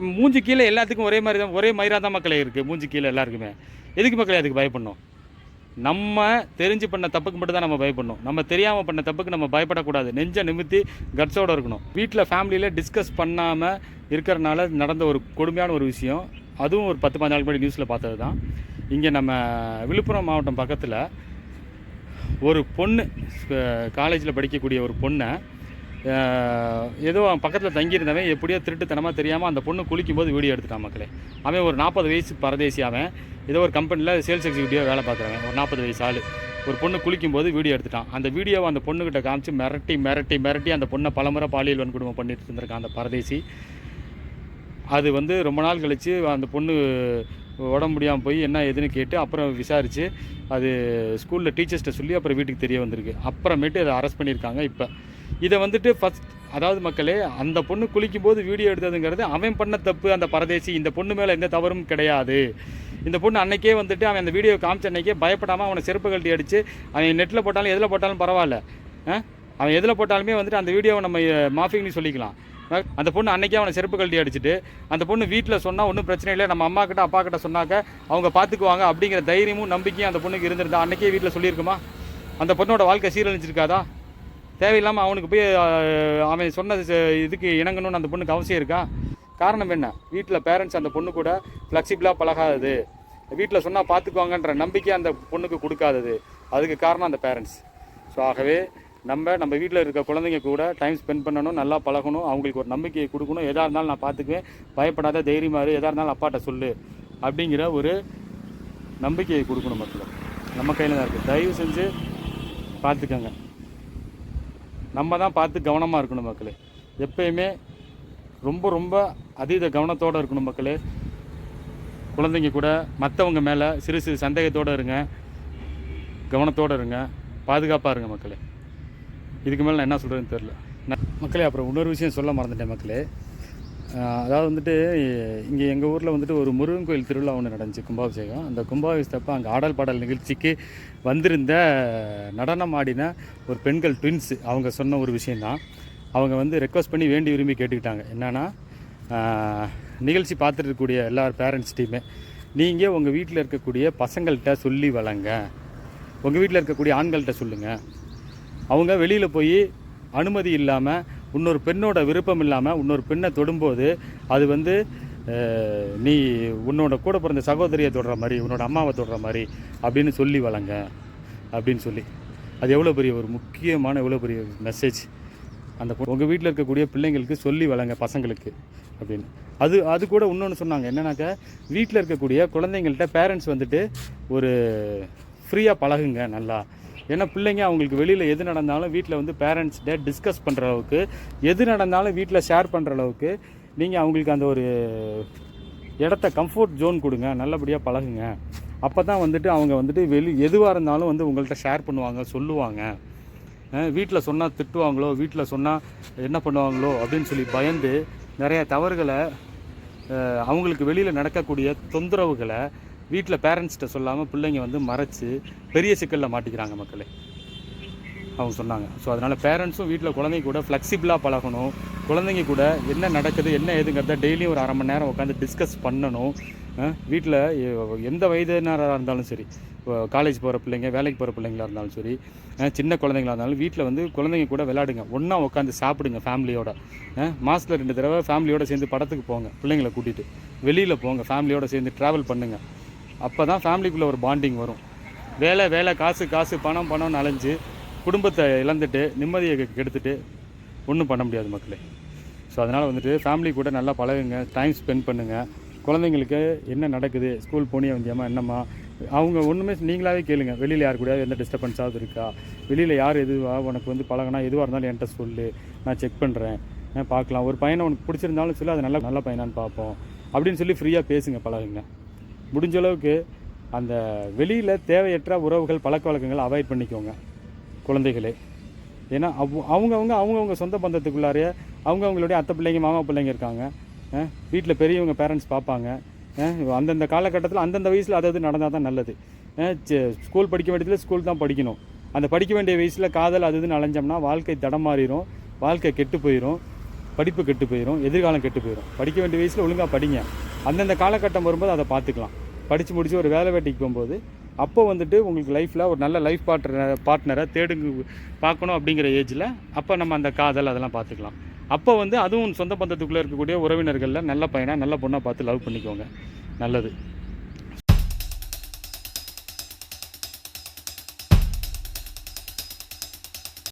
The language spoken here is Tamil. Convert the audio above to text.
மூஞ்சி கீழே எல்லாத்துக்கும் ஒரே மாதிரி தான் ஒரே மயிராக தான் மக்களே இருக்குது மூஞ்சி கீழே எல்லாருக்குமே. எதுக்கு மக்களே அதுக்கு பயப்படணும்? நம்ம தெரிஞ்சு பண்ண தப்புக்கு மட்டும் தான் நம்ம பயப்படணும். நம்ம தெரியாமல் பண்ண தப்புக்கு நம்ம பயப்படக்கூடாது. நெஞ்ச நிமித்தி கட்ஸோடு இருக்கணும். வீட்டில் ஃபேமிலியில் டிஸ்கஸ் பண்ணாமல் இருக்கிறனால நடந்த ஒரு கொடுமையான ஒரு விஷயம். அதுவும் ஒரு பத்து பதினாலு மணி நியூஸில் பார்த்தது தான். இங்கே நம்ம விழுப்புரம் மாவட்டம் பக்கத்தில் ஒரு பொண்ணு காலேஜில் படிக்கக்கூடிய ஒரு பொண்ணை ஏதோ அவன் பக்கத்தில் தங்கியிருந்தவன் எப்படியோ திருட்டுத்தனமாக தெரியாமல் அந்த பொண்ணு குளிக்கும்போது வீடியோ எடுத்துட்டான் மக்களே. அவன் ஒரு நாற்பது வயசு பரதேசி அவன். ஏதோ ஒரு கம்பெனியில் சேல்ஸ் எக்ஸிக்யூட்டிவாக வேலை பார்க்குறவன். ஒரு நாற்பது வயசு ஆள். ஒரு பொண்ணு குளிக்கும்போது வீடியோ எடுத்துட்டான். அந்த வீடியோவை அந்த பொண்ணுக்கிட்ட காமிச்சு மிரட்டி மிரட்டி மிரட்டி அந்த பொண்ணை பலமுறை பாலியல் வன்கொடுமை பண்ணிட்டு இருந்திருக்கான் அந்த பரதேசி. அது வந்து ரொம்ப நாள் கழித்து அந்த பொண்ணு உடம்பு முடியாமல் போய் என்ன ஏதுன்னு கேட்டு அப்புறம் விசாரித்து அது ஸ்கூலில் டீச்சர்ஸ்கிட்ட சொல்லி அப்புறம் வீட்டுக்கு தெரிய வந்திருக்கு. அப்புறமேட்டு அதை அரெஸ்ட் பண்ணியிருக்காங்க இப்போ. இதை வந்துட்டு ஃபஸ்ட் அதாவது மக்களே அந்த பொண்ணு குளிக்கும்போது வீடியோ எடுத்ததுங்கிறது அவன் பண்ண தப்பு அந்த பரதேசி இந்த பொண்ணு மேலே எந்த தவறும் கிடையாது. இந்த பொண்ணு அன்னைக்கே வந்துட்டு அவன் அந்த வீடியோ காமிச்ச அன்னைக்கே பயப்படாமல் அவனை செருப்பு கழட்டி அடித்து அவன் நெட்டில் போட்டாலும் எதில் போட்டாலும் பரவாயில்ல. அவன் எதில் போட்டாலுமே வந்துட்டு அந்த வீடியோவை நம்ம மாஃபிங்னு சொல்லிக்கலாம். அந்த பொண்ணு அன்னைக்கே அவனை செருப்பு கழட்டி அடிச்சுட்டு அந்த பொண்ணு வீட்டில் சொன்னால் ஒன்றும் பிரச்சனை இல்லை நம்ம அம்மா கிட்ட அப்பா கிட்ட சொன்னாக்க அவங்க பார்த்துக்குவாங்க அப்படிங்கிற தைரியமும் நம்பிக்கையும் அந்த பொண்ணுக்கு இருந்திருந்தா அன்னைக்கே வீட்டில் சொல்லியிருக்குமா? அந்த பொண்ணோட வாழ்க்கை சீரழிஞ்சிருக்காதா? தேவையில்லாமல் அவனுக்கு போய் அவன் சொன்ன ச- இதுக்கு இணங்கணும்னு அந்த பொண்ணுக்கு அவசியம் இருக்கா? காரணம் என்ன? வீட்டில் பேரண்ட்ஸ் அந்த பொண்ணு கூட ஃப்ளெக்சிபிளாக பழகாதது. வீட்டில் சொன்னால் பார்த்துக்குவாங்கன்ற நம்பிக்கை அந்த பொண்ணுக்கு கொடுக்காதது. அதுக்கு காரணம் அந்த பேரண்ட்ஸ் ஸோ ஆகவே நம்ம நம்ம வீட்டில் இருக்க குழந்தைங்க கூட டைம் ஸ்பெண்ட் பண்ணணும் நல்லா பழகணும் அவங்களுக்கு ஒரு நம்பிக்கையை கொடுக்கணும். எதாக இருந்தாலும் நான் பார்த்துக்குவேன் பயப்படாத தைரியமாக எதாக இருந்தாலும் அப்பாட்ட சொல்லு. அப்படிங்கிற ஒரு நம்பிக்கையை கொடுக்கணும் மக்கள். நம்ம கையில் தான் இருக்குது தயவு செஞ்சு பார்த்துக்கங்க நம்ம தான் பார்த்து கவனமாக இருக்கணும் மக்களே. எப்பயுமே ரொம்ப ரொம்ப அதீத கவனத்தோடு இருக்கணும் மக்களே. குழந்தைங்க கூட மற்றவங்க மேலே சிறு சிறு சந்தேகத்தோடு இருங்க. கவனத்தோடு இருங்க. பாதுகாப்பாக இருங்க மக்களே. இதுக்கு மேலே நான் என்ன சொல்கிறதுன்னு தெரில மக்களே அப்புறம் இன்னொரு விஷயம் சொல்ல மறந்துட்டேன் மக்களே. அதாவது வந்துட்டு இங்கே எங்கள் ஊரில் வந்துட்டு ஒரு முருகன் கோயில் திருவிழா ஒன்று நடந்துச்சு கும்பாபிஷேகம். அந்த கும்பாபிஷேகத்தப்ப அங்கே ஆடல் பாடல் நிகழ்ச்சிக்கு வந்திருந்த நடனம் ஆடின ஒரு பெண்கள் ட்வின்ஸ் அவங்க சொன்ன ஒரு விஷயந்தான் அவங்க வந்து ரெக்வஸ்ட் பண்ணி வேண்டி விரும்பி கேட்டுக்கிட்டாங்க. என்னென்னா நிகழ்ச்சி பார்த்துட்டு இருக்கக்கூடிய எல்லா பேரண்ட்ஸ்டையுமே நீங்கள் உங்கள் வீட்டில் இருக்கக்கூடிய பசங்கள்கிட்ட சொல்லி வளங்க உங்கள் வீட்டில் இருக்கக்கூடிய ஆண்கள்கிட்ட சொல்லுங்கள் அவங்க வெளியில் போய் அனுமதி இல்லாமல் இன்னொரு பெண்ணோட விருப்பம் இல்லாமல் இன்னொரு பெண்ணை தொடும்போது அது வந்து நீ உன்னோட கூட பிறந்த சகோதரியை தொடுற மாதிரி உன்னோட அம்மாவை தொடுற மாதிரி அப்படின்னு சொல்லி வளங்க. அப்படின்னு சொல்லி. அது எவ்வளோ பெரிய ஒரு முக்கியமான எவ்வளோ பெரிய மெசேஜ் அந்த உங்கள் வீட்டில் இருக்கக்கூடிய பிள்ளைங்களுக்கு சொல்லி வளங்க பசங்களுக்கு அப்படின்னு. அது அது கூட இன்னொன்று சொன்னாங்க. என்னன்னாக்கா வீட்டில் இருக்கக்கூடிய குழந்தைங்கள்ட்ட பேரண்ட்ஸ் வந்துட்டு ஒரு ஃப்ரீயாக பழகுங்க நல்லா. ஏன்னா பிள்ளைங்க அவங்களுக்கு வெளியில் எது நடந்தாலும் வீட்டில் வந்து பேரண்ட்ஸ்கிட்ட டிஸ்கஸ் பண்ணுற அளவுக்கு எது நடந்தாலும் வீட்டில் ஷேர் பண்ணுற அளவுக்கு நீங்கள் அவங்களுக்கு அந்த ஒரு இடத்த கம்ஃபர்ட் ஜோன் கொடுங்க நல்லபடியாக பழகுங்க. அப்போ தான் வந்துட்டு அவங்க வந்துட்டு வெளி எதுவாக இருந்தாலும் வந்து உங்கள்கிட்ட ஷேர் பண்ணுவாங்க சொல்லுவாங்க. வீட்டில் சொன்னால் திட்டுவாங்களோ வீட்டில் சொன்னால் என்ன பண்ணுவாங்களோ அப்படின்னு சொல்லி பயந்து நிறைய தவறுகளை அவங்களுக்கு வெளியில் நடக்கக்கூடிய தொந்தரவுகளை வீட்டில் பேரண்ட்ஸ்கிட்ட சொல்லாமல் பிள்ளைங்க வந்து மறைச்சு பெரிய சிக்கலில் மாட்டிக்கிறாங்க மக்களே. அவங்க சொன்னாங்க. ஸோ அதனால் பேரண்ட்ஸும் வீட்டில் குழந்தைங்க கூட ஃப்ளெக்சிபிளாக பழகணும். குழந்தைங்க கூட என்ன நடக்குது என்ன ஏதுங்கிறத டெய்லியும் ஒரு அரை மணி நேரம் உட்காந்து டிஸ்கஸ் பண்ணணும். வீட்டில் எந்த வயதினராக இருந்தாலும் சரி காலேஜ் போகிற பிள்ளைங்க வேலைக்கு போகிற பிள்ளைங்களா இருந்தாலும் சரி சின்ன குழந்தைங்களா இருந்தாலும் வீட்டில் வந்து குழந்தைங்க கூட விளையாடுங்க. ஒன்றா உட்காந்து சாப்பிடுங்க ஃபேமிலியோட மாதத்தில் ரெண்டு தடவை ஃபேமிலியோடு சேர்ந்து படத்துக்கு போங்க பிள்ளைங்களை கூட்டிகிட்டு வெளியில் போங்க ஃபேமிலியோடு சேர்ந்து ட்ராவல் பண்ணுங்கள் அப்போ தான் ஃபேமிலிக்குள்ளே ஒரு பாண்டிங் வரும். வேலை வேலை காசு காசு பணம் பணம்னு அலைஞ்சு குடும்பத்தை இழந்துட்டு நிம்மதியை கெடுத்துட்டு ஒன்றும் பண்ண முடியாது மக்களே. ஸோ அதனால் வந்துட்டு ஃபேமிலி கூட நல்லா பழகுங்க டைம் ஸ்பெண்ட் பண்ணுங்கள் குழந்தைங்களுக்கு என்ன நடக்குது ஸ்கூல் போனியா வந்தியாமா என்னம்மா? அவங்க ஒன்றுமே நீங்களாவே கேளுங்க. வெளியில் யார் கூடயாவது எந்த டிஸ்டர்பன்ஸாவது இருக்கா? வெளியில் யார் எதுவா உனக்கு வந்து பழகினா எதுவாக இருந்தாலும் என்கிட்ட சொல்லு. நான் செக் பண்ணுறேன் பார்க்கலாம். ஒரு பையனை உனக்கு பிடிச்சிருந்தாலும் சொல்லி அது நல்ல நல்ல பையனான்னு பார்ப்போம். அப்படின்னு சொல்லி ஃப்ரீயாக பேசுங்க பழகுங்க. முடிஞ்ச அளவுக்கு அந்த வெளியில் தேவையற்ற உறவுகள் பழக்க வழக்கங்கள் அவாய்ட் பண்ணிக்கோங்க குழந்தைகளே. ஏன்னா அவ் அவங்கவுங்க அவங்கவுங்க சொந்த பந்தத்துக்குள்ளாரையே அவங்கவுங்களுடைய அத்தை பிள்ளைங்க மாமா பிள்ளைங்க இருக்காங்க. வீட்டில் பெரியவங்க பேரண்ட்ஸ் பார்ப்பாங்க அந்தந்த காலகட்டத்தில் அந்தந்த வயசில் அது அது நடந்தால் தான் நல்லது. ஸ்கூல் படிக்க வேண்டியதில் ஸ்கூல் தான் படிக்கணும். அந்த படிக்க வேண்டிய வயசில் காதல் அது இதுன்னு அலைஞ்சோம்னா வாழ்க்கை தடம் மாறிடும் வாழ்க்கை கெட்டு போயிடும் படிப்பு கெட்டு போயிடும் எதிர்காலம் கெட்டு போயிடும் படிக்க வேண்டிய வயசில் ஒழுங்காக படிங்க. அந்தந்த காலகட்டம் வரும்போது அதை பார்த்துக்கலாம். படித்து முடித்து ஒரு வேலை வேட்டைக்கு போகும்போது அப்போ வந்துட்டு உங்களுக்கு லைஃப்பில் ஒரு நல்ல லைஃப் பார்ட்னர் பார்ட்னரை தேடுங்க பார்க்கணும் அப்படிங்கிற ஏஜில் அப்போ நம்ம அந்த காதல் அதெல்லாம் பார்த்துக்கலாம். அப்போ வந்து அதுவும் சொந்த பந்தத்துக்குள்ளே இருக்கக்கூடிய உறவினர்களில் நல்ல பையனாக நல்ல பொண்ணாக பார்த்து லவ் பண்ணிக்கோங்க. நல்லது.